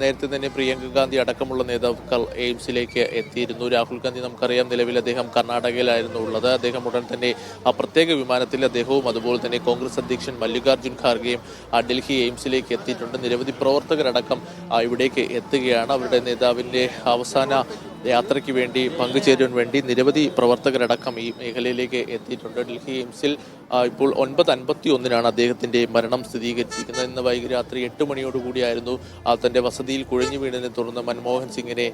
നേരത്തെ തന്നെ പ്രിയങ്ക ഗാന്ധി അടക്കമുള്ള നേതാക്കൾ എയിംസിലേക്ക് എത്തിയിരുന്നു. രാഹുൽ ഗാന്ധി നമുക്കറിയാം നിലവിൽ അദ്ദേഹം കർണാടകയിലായിരുന്നു ഉള്ളത്. അദ്ദേഹം ഉടൻ തന്നെ ആ പ്രത്യേക വിമാനത്തിൽ അദ്ദേഹവും അതുപോലെ തന്നെ കോൺഗ്രസ് അധ്യക്ഷൻ മല്ലികാർജുൻ ഖാർഗെയും ഡൽഹി എയിംസിലേക്ക് എത്തിയിട്ടുണ്ട്. നിരവധി പ്രവർത്തകരടക്കം ഇവിടേക്ക് എത്തുകയാണ്. അവരുടെ നേതാവിന്റെ അവസാന യാത്രയ്ക്ക് വേണ്ടി പങ്കുചേരുവാൻ വേണ്ടി നിരവധി പ്രവർത്തകരടക്കം ഈ മേഖലയിലേക്ക് എത്തിയിട്ടുണ്ട്. ഡൽഹി എയിംസിൽ ഇപ്പോൾ ഒൻപത് അൻപത്തി ഒന്നിനാണ് അദ്ദേഹത്തിന്റെ മരണം സ്ഥിരീകരിച്ചിരിക്കുന്നത്. ഇന്ന് വൈകി രാത്രി എട്ട് മണിയോടുകൂടിയായിരുന്നു കൂടിയായിരുന്നു തന്റെ വസതിയിൽ കുഴഞ്ഞു വീണതിനെ തുടർന്ന് മൻമോഹൻ സിംഗിനെ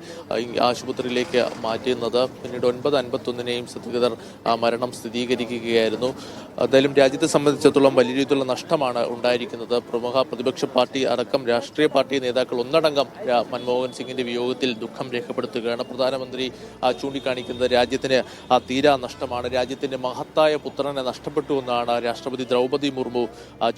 ആശുപത്രിയിലേക്ക് മാറ്റുന്നത്. പിന്നീട് ഒൻപത് അൻപത്തി ഒന്നിന് എയിംസ് മരണം സ്ഥിരീകരിക്കുകയായിരുന്നു. എന്തായാലും രാജ്യത്തെ സംബന്ധിച്ചിടത്തോളം വലിയ രീതിയിലുള്ള നഷ്ടമാണ് ഉണ്ടായിരിക്കുന്നത്. പ്രമുഖ പ്രതിപക്ഷ പാർട്ടി അടക്കം രാഷ്ട്രീയ പാർട്ടി നേതാക്കൾ ഒന്നടങ്കം മൻമോഹൻ സിംഗിന്റെ വിയോഗത്തിൽ ദുഃഖം രേഖപ്പെടുത്തുകയാണ്. പ്രധാനമന്ത്രി ചൂണ്ടിക്കാണിക്കുന്നത് രാജ്യത്തിന് ആ തീരാ നഷ്ടമാണ്. രാജ്യത്തിന്റെ മഹത്തായ പുത്രനെ നഷ്ടപ്പെട്ടു എന്നാണ് രാഷ്ട്രപതി ദ്രൗപദി മുർമു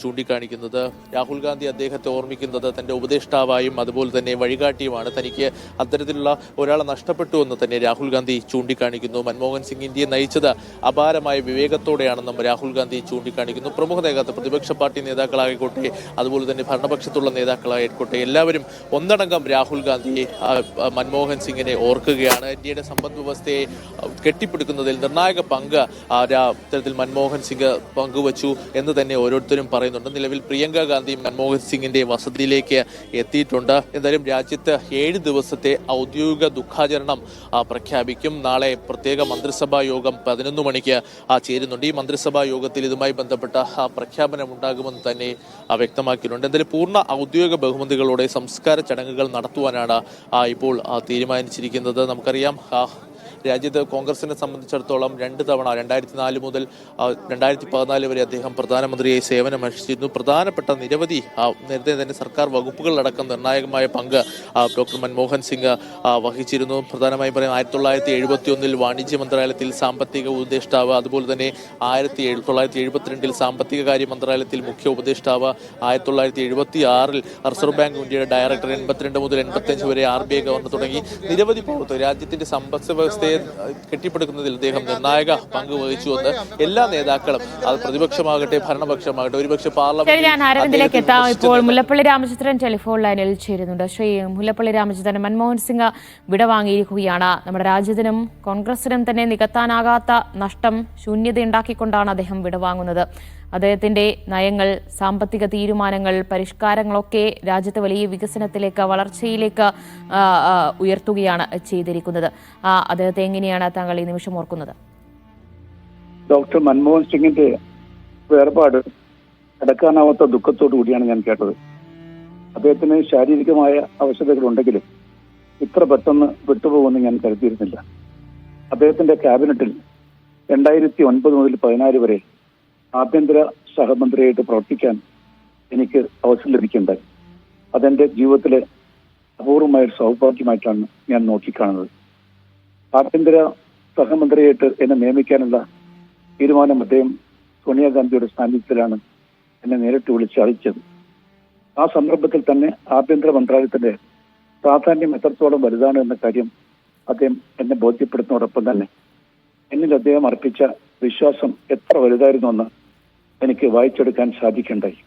ചൂണ്ടിക്കാണിക്കുന്നത്. രാഹുൽ ഗാന്ധി അദ്ദേഹത്തെ ഓർമ്മിക്കുന്നത് തന്റെ ഉപദേഷ്ടാവായും അതുപോലെ തന്നെ വഴികാട്ടിയുമാണ്. തനിക്ക് അത്തരത്തിലുള്ള ഒരാളെ നഷ്ടപ്പെട്ടു എന്ന് തന്നെ രാഹുൽ ഗാന്ധി ചൂണ്ടിക്കാണിക്കുന്നു. മൻമോഹൻ സിംഗ് ഇന്ത്യയെ നയിച്ചത് അപാരമായ വിവേകത്തോടെയാണെന്നും രാഹുൽ ഗാന്ധി ചൂണ്ടിക്കാണിക്കുന്നു. പ്രമുഖ നേതാക്കൾ പ്രതിപക്ഷ പാർട്ടി നേതാക്കളായിക്കോട്ടെ അതുപോലെ തന്നെ ഭരണപക്ഷത്തുള്ള നേതാക്കളായിക്കോട്ടെ എല്ലാവരും ഒന്നടങ്കം രാഹുൽ ഗാന്ധിയെ മൻമോഹൻ സിംഗിനെ ഓർക്കുകയാണ്. ഇന്ത്യയുടെ സമ്പദ് വ്യവസ്ഥയെ കെട്ടിപ്പിടുക്കുന്നതിൽ നിർണായക പങ്ക് ഇത്തരത്തിൽ മൻമോഹൻ സിംഗ് പങ്കുവച്ചു എന്ന് തന്നെ ഓരോരുത്തരും പറയുന്നുണ്ട്. നിലവിൽ പ്രിയങ്ക ഗാന്ധി മൻമോഹൻ സിംഗിന്റെ വസതിയിലേക്ക് എത്തിയിട്ടുണ്ട്. എന്തായാലും രാജ്യത്ത് ഏഴ് ദിവസത്തെ ഔദ്യോഗിക ദുഃഖാചരണം പ്രഖ്യാപിക്കും. നാളെ പ്രത്യേക മന്ത്രിസഭാ യോഗം പതിനൊന്ന് മണിക്ക് ചേരുന്നുണ്ട്. ഈ മന്ത്രിസഭാ യോഗത്തിൽ ഇതുമായി ബന്ധപ്പെട്ട പ്രഖ്യാപനം ഉണ്ടാകുമെന്ന് തന്നെ വ്യക്തമാക്കിയിട്ടുണ്ട്. എന്തായാലും പൂർണ ഔദ്യോഗിക ബഹുമതികളോടെ സംസ്കാര ചടങ്ങുകൾ നടത്തുവാനാണ് ഇപ്പോൾ തീരുമാനിച്ചിരിക്കുന്നത്. നമുക്കറിയാം രാജ്യത്ത് കോൺഗ്രസിനെ സംബന്ധിച്ചിടത്തോളം രണ്ട് തവണ രണ്ടായിരത്തി നാല് മുതൽ രണ്ടായിരത്തി പതിനാല് വരെ അദ്ദേഹം പ്രധാനമന്ത്രിയായി സേവനമനുഷ്ഠിച്ചിരുന്നു. പ്രധാനപ്പെട്ട നിരവധി നേരത്തെ തന്നെ സർക്കാർ വകുപ്പുകളിലടക്കം നിർണായകമായ പങ്ക് ഡോക്ടർ മൻമോഹൻ സിംഗ് വഹിച്ചിരുന്നു. പ്രധാനമായും പറയാം ആയിരത്തി തൊള്ളായിരത്തി എഴുപത്തി ഒന്നിൽ വാണിജ്യ മന്ത്രാലയത്തിൽ സാമ്പത്തിക ഉപദേഷ്ടാവ് അതുപോലെ തന്നെ ആയിരത്തി തൊള്ളായിരത്തി എഴുപത്തിരണ്ടിൽ സാമ്പത്തിക കാര്യ മന്ത്രാലയത്തിൽ മുഖ്യ ഉപദേഷ്ടാവ് ആയിരത്തി തൊള്ളായിരത്തി എഴുപത്തി ആറിൽ റിസർവ് ബാങ്ക് ഇന്ത്യയുടെ ഡയറക്ടർ എൺപത്തിരണ്ട് മുതൽ എൺപത്തിയഞ്ച് വരെ ആർ ബി ഐ ഗവർണർ തുടങ്ങി നിരവധി പ്രവർത്തകർ. രാജ്യത്തിന്റെ സമ്പദ് വ്യവസ്ഥയെ അഹ് കെട്ടിപ്പടുക്കുന്നതിൽ അദ്ദേഹം നിർണായക പങ്ക് വഹിച്ചുവെന്ന് എല്ലാ നേതാക്കളും അത് പ്രതിപക്ഷമാകട്ടെ ഭരണപക്ഷമാകട്ടെ ഒരുപക്ഷെ പാർലമെന്റ് ഞാൻ അരവിന്ദിലേക്ക് എത്താം. ഇപ്പോൾ മുല്ലപ്പള്ളി രാമചന്ദ്രൻ ടെലിഫോൺ ലൈനിൽ ചേരുന്നുണ്ട്. ശ്രീ മുല്ലപ്പള്ളി രാമചന്ദ്രൻ മൻമോഹൻ സിംഗ് വിടവാങ്ങിയിരിക്കുകയാണ്. നമ്മുടെ രാജ്യത്തിനും കോൺഗ്രസിനും തന്നെ നികത്താനാകാത്ത നഷ്ടം ശൂന്യതയുണ്ടാക്കിക്കൊണ്ടാണ് അദ്ദേഹം വിടവാങ്ങുന്നത്. അദ്ദേഹത്തിന്റെ നയങ്ങൾ സാമ്പത്തിക തീരുമാനങ്ങൾ പരിഷ്കാരങ്ങളൊക്കെ രാജ്യത്തെ വലിയ വികസനത്തിലേക്ക് വളർച്ചയിലേക്ക് ഉയർത്തുകയാണ് ചെയ്തിരിക്കുന്നത്. അദ്ദേഹത്തെ എങ്ങനെയാണ് താങ്കൾ ഈ നിമിഷം ഓർക്കുന്നത്? ഡോക്ടർ മൻമോഹൻ സിംഗിന്റെ വേർപാട് അടക്കാനാവാത്ത ദുഃഖത്തോടു കൂടിയാണ് ഞാൻ കേട്ടത്. അദ്ദേഹത്തിന് ശാരീരികമായ അവശതകൾ ഉണ്ടെങ്കിലും ഇത്ര പെട്ടെന്ന് വിട്ടുപോകുമെന്ന് ഞാൻ കരുതിയിരുന്നില്ല. അദ്ദേഹത്തിന്റെ ക്യാബിനറ്റിൽ രണ്ടായിരത്തി ഒൻപത് മുതൽ പതിനാല് വരെ ആഭ്യന്തര സഹമന്ത്രിയായിട്ട് പ്രവർത്തിക്കാൻ എനിക്ക് അവസരം ലഭിക്കേണ്ടത് അതെന്റെ ജീവിതത്തിലെ അപൂർവമായ ഒരു സൗഭാഗ്യമായിട്ടാണ് ഞാൻ നോക്കിക്കാണുന്നത്. ആഭ്യന്തര സഹമന്ത്രിയായിട്ട് എന്നെ നിയമിക്കാനുള്ള തീരുമാനം അദ്ദേഹം സോണിയാഗാന്ധിയുടെ സാന്നിധ്യത്തിലാണ് എന്നെ നേരിട്ട് വിളിച്ച് അറിയിച്ചത്. ആ സന്ദർഭത്തിൽ തന്നെ ആഭ്യന്തര മന്ത്രാലയത്തിന്റെ പ്രാധാന്യം എത്രത്തോളം വലുതാണ് എന്ന കാര്യം അദ്ദേഹം എന്നെ ബോധ്യപ്പെടുത്തുന്നതോടൊപ്പം തന്നെ എന്നിൽ അദ്ദേഹം അർപ്പിച്ച വിശ്വാസം എത്ര വലുതായിരുന്നു എന്ന് എനിക്ക് വായിച്ചെടുക്കാൻ സാധിക്കണ്ടായി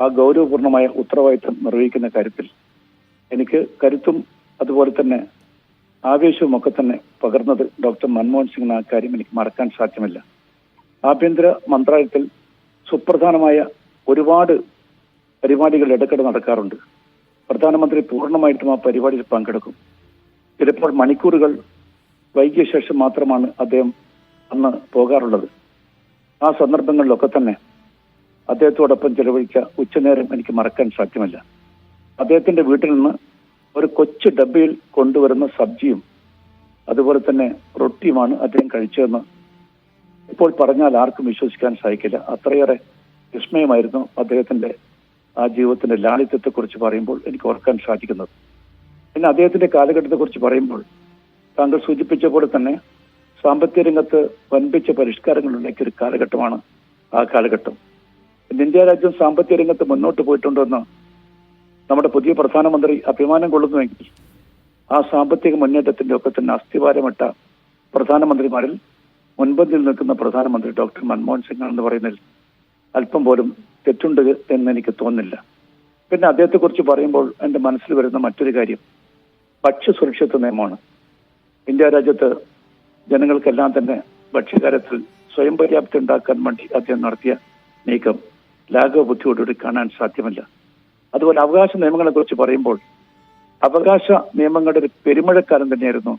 ആ ഗൗരവപൂർണമായ ഉത്തരവാദിത്തം നിർവഹിക്കുന്ന കാര്യത്തിൽ എനിക്ക് കരുത്തും അതുപോലെ തന്നെ ആവേശവും ഒക്കെ തന്നെ പകർന്നത് ഡോക്ടർ മൻമോഹൻ സിംഗിന് ആ കാര്യം എനിക്ക് മറക്കാൻ സാധ്യമല്ല. ആഭ്യന്തര മന്ത്രാലയത്തിൽ സുപ്രധാനമായ ഒരുപാട് പരിപാടികൾ ഇടയ്ക്കിടെ നടക്കാറുണ്ട്. പ്രധാനമന്ത്രി പൂർണമായിട്ടും ആ പരിപാടിയിൽ പങ്കെടുക്കും. ചിലപ്പോൾ മണിക്കൂറുകൾ വൈകിയ ശേഷം മാത്രമാണ് അദ്ദേഹം അന്ന് പോകാറുള്ളത്. ആ സന്ദർഭങ്ങളിലൊക്കെ തന്നെ അദ്ദേഹത്തോടൊപ്പം ചെലവഴിച്ച ഉച്ചനേരം എനിക്ക് മറക്കാൻ സാധ്യമല്ല. അദ്ദേഹത്തിന്റെ വീട്ടിൽ നിന്ന് ഒരു കൊച്ചു ഡബ്ബയിൽ കൊണ്ടുവരുന്ന സബ്ജിയും അതുപോലെ തന്നെ റൊട്ടിയുമാണ് അദ്ദേഹം കഴിച്ചതെന്ന് ഇപ്പോൾ പറഞ്ഞാൽ ആർക്കും വിശ്വസിക്കാൻ സാധിക്കില്ല. അത്രയേറെ വിസ്മയമായിരുന്നു അദ്ദേഹത്തിന്റെ ആ ജീവിതത്തിന്റെ ലാളിത്യത്തെക്കുറിച്ച് പറയുമ്പോൾ എനിക്ക് ഓർക്കാൻ സാധിക്കുന്നത്. പിന്നെ അദ്ദേഹത്തിന്റെ കാലഘട്ടത്തെക്കുറിച്ച് പറയുമ്പോൾ താങ്കൾ സൂചിപ്പിച്ച പോലെ തന്നെ സാമ്പത്തിക രംഗത്ത് വൻപിച്ച പരിഷ്കാരങ്ങൾ ഉണ്ടാക്കിയ ഒരു കാലഘട്ടമാണ് ആ കാലഘട്ടം. ഇന്ത്യ രാജ്യം സാമ്പത്തിക രംഗത്ത് മുന്നോട്ട് പോയിട്ടുണ്ടെന്ന് നമ്മുടെ പുതിയ പ്രധാനമന്ത്രി അഭിമാനം കൊള്ളുന്നുവെങ്കിൽ ആ സാമ്പത്തിക മുന്നേറ്റത്തിന്റെ ഒക്കെ തന്നെ അസ്ഥിവാരമിട്ട പ്രധാനമന്ത്രിമാരിൽ മുൻപന്തിൽ നിൽക്കുന്ന പ്രധാനമന്ത്രി ഡോക്ടർ മൻമോഹൻ സിംഗ് ആണെന്ന് പറയുന്നതിൽ അല്പം പോലും തെറ്റുണ്ട് എന്ന് എനിക്ക് തോന്നുന്നില്ല. പിന്നെ അദ്ദേഹത്തെക്കുറിച്ച് പറയുമ്പോൾ എന്റെ മനസ്സിൽ വരുന്ന മറ്റൊരു കാര്യം. ഭക്ഷ്യ സുരക്ഷിത്വ നിയമമാണ്. ഇന്ത്യ രാജ്യത്ത് ജനങ്ങൾക്കെല്ലാം തന്നെ ഭക്ഷ്യകാര്യത്തിൽ സ്വയം പര്യാപ്തി ഉണ്ടാക്കാൻ വേണ്ടി അദ്ദേഹം നടത്തിയ നീക്കം ലാഘവ ബുദ്ധിയോടുകൂടി കാണാൻ സാധ്യമല്ല. അതുപോലെ അവകാശ നിയമങ്ങളെ കുറിച്ച് പറയുമ്പോൾ അവകാശ നിയമങ്ങളുടെ ഒരു പെരുമഴക്കാലം തന്നെയായിരുന്നു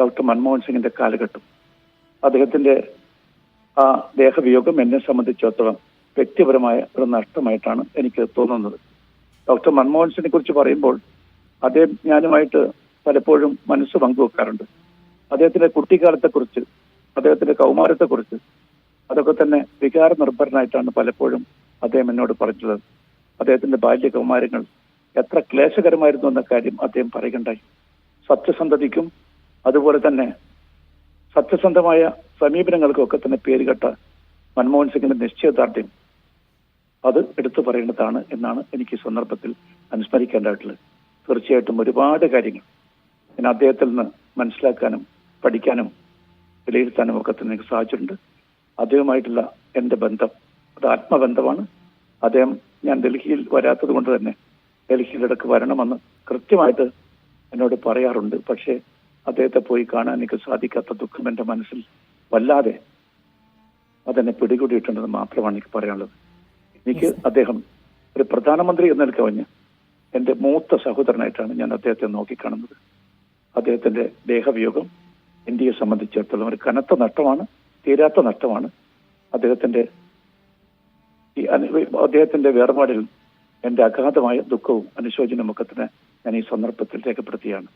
ഡോക്ടർ മൻമോഹൻ സിംഗിന്റെ കാലഘട്ടം. അദ്ദേഹത്തിന്റെ ആ ദേഹവിയോഗം എന്നെ സംബന്ധിച്ചിടത്തോളം വ്യക്തിപരമായ ഒരു നഷ്ടമായിട്ടാണ് എനിക്ക് തോന്നുന്നത്. ഡോക്ടർ മൻമോഹൻ സിംഗിനെ കുറിച്ച് പറയുമ്പോൾ അദ്ദേഹം ഞാനുമായിട്ട് പലപ്പോഴും മനസ്സ് പങ്കുവെക്കാറുണ്ട്. അദ്ദേഹത്തിന്റെ കുട്ടിക്കാലത്തെക്കുറിച്ച് അദ്ദേഹത്തിന്റെ കൗമാരത്തെക്കുറിച്ച് അതൊക്കെ തന്നെ വികാര നിർഭരനായിട്ടാണ് പലപ്പോഴും അദ്ദേഹം എന്നോട് പറഞ്ഞിട്ടുള്ളത്. അദ്ദേഹത്തിന്റെ ബാല്യ കൗമാരങ്ങൾ എത്ര ക്ലേശകരമായിരുന്നു എന്ന കാര്യം അദ്ദേഹം പറയുകയുണ്ടായി. സത്യസന്ധതയ്ക്കും അതുപോലെ തന്നെ സത്യസന്ധമായ സമീപനങ്ങൾക്കൊക്കെ തന്നെ പേരുകെട്ട മൻമോഹൻ സിംഗിന്റെ നിശ്ചയദാർഢ്യം അത് എടുത്തു പറയേണ്ടതാണ് എന്നാണ് എനിക്ക് സന്ദർഭത്തിൽ അനുസ്മരിക്കേണ്ടതായിട്ടുള്ളത് തീർച്ചയായിട്ടും ഒരുപാട് കാര്യങ്ങൾ ഞാൻ അദ്ദേഹത്തിൽ നിന്ന് മനസ്സിലാക്കാനും പഠിക്കാനും വിലയിരുത്താനും ഒക്കെ തന്നെ എനിക്ക് സാധിച്ചിട്ടുണ്ട്. അദ്ദേഹവുമായിട്ടുള്ള എന്റെ ബന്ധം അത് ആത്മബന്ധമാണ്. അദ്ദേഹം ഞാൻ ഡൽഹിയിൽ വരാത്തത് കൊണ്ട് തന്നെ ഡൽഹിയിലിടക്ക് വരണമെന്ന് കൃത്യമായിട്ട് എന്നോട് പറയാറുണ്ട്. പക്ഷേ അദ്ദേഹത്തെ പോയി കാണാൻ എനിക്ക് സാധിക്കാത്ത ദുഃഖം എന്റെ മനസ്സിൽ വല്ലാതെ അതെന്നെ പിടികൂടിയിട്ടുണ്ടെന്ന് മാത്രമാണ് എനിക്ക് പറയാനുള്ളത്. എനിക്ക് അദ്ദേഹം ഒരു പ്രധാനമന്ത്രി എന്ന കവിഞ്ഞ് എന്റെ മൂത്ത സഹോദരനായിട്ടാണ് ഞാൻ അദ്ദേഹത്തെ നോക്കിക്കാണുന്നത്. അദ്ദേഹത്തിന്റെ ദേഹവിയോഗം ഇന്ത്യയെ സംബന്ധിച്ചിടത്തോളം ഒരു കനത്ത നഷ്ടമാണ് തീരാത്ത നഷ്ടമാണ്. അദ്ദേഹത്തിന്റെ ഈ അദ്ദേഹത്തിന്റെ വേർപാടിൽ എന്റെ അഗാധമായ ദുഃഖവും തന്നെ ഞാൻ ഈ സന്ദർഭത്തിൽ രേഖപ്പെടുത്തുകയാണ്